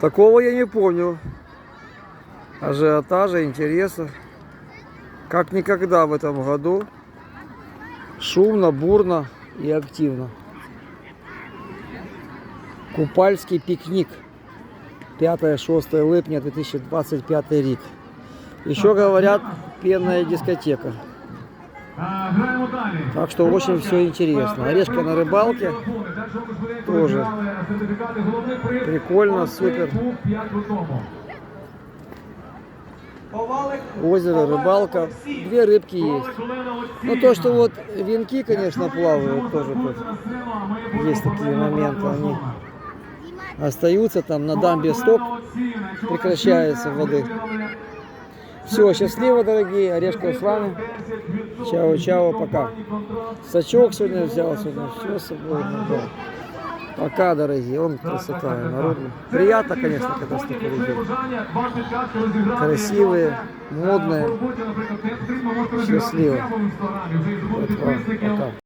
Такого я не помню. Ажиотажа, интереса. Как никогда в этом году. Шумно, бурно и активно. Купальский пикник. 5-6 липня 2025 рік. Еще говорят, пенная дискотека. Так что очень все интересно. Орешка на рыбалке. Тоже. Прикольно, супер. Озеро, рыбалка. Две рыбки есть. Ну то, что вот венки, конечно, плавают тоже тут. Есть такие моменты, они остаются там на дамбе сток, прекращается воды. Все, счастливо, дорогие, Орешка с вами. Чао, чао, пока. Сачок сегодня взял, сегодня все с собой. ну да. Пока, дорогие, он красота народная. Приятно, конечно, когда столько людей. Красивые, модные. Счастливо. Вот вам, пока.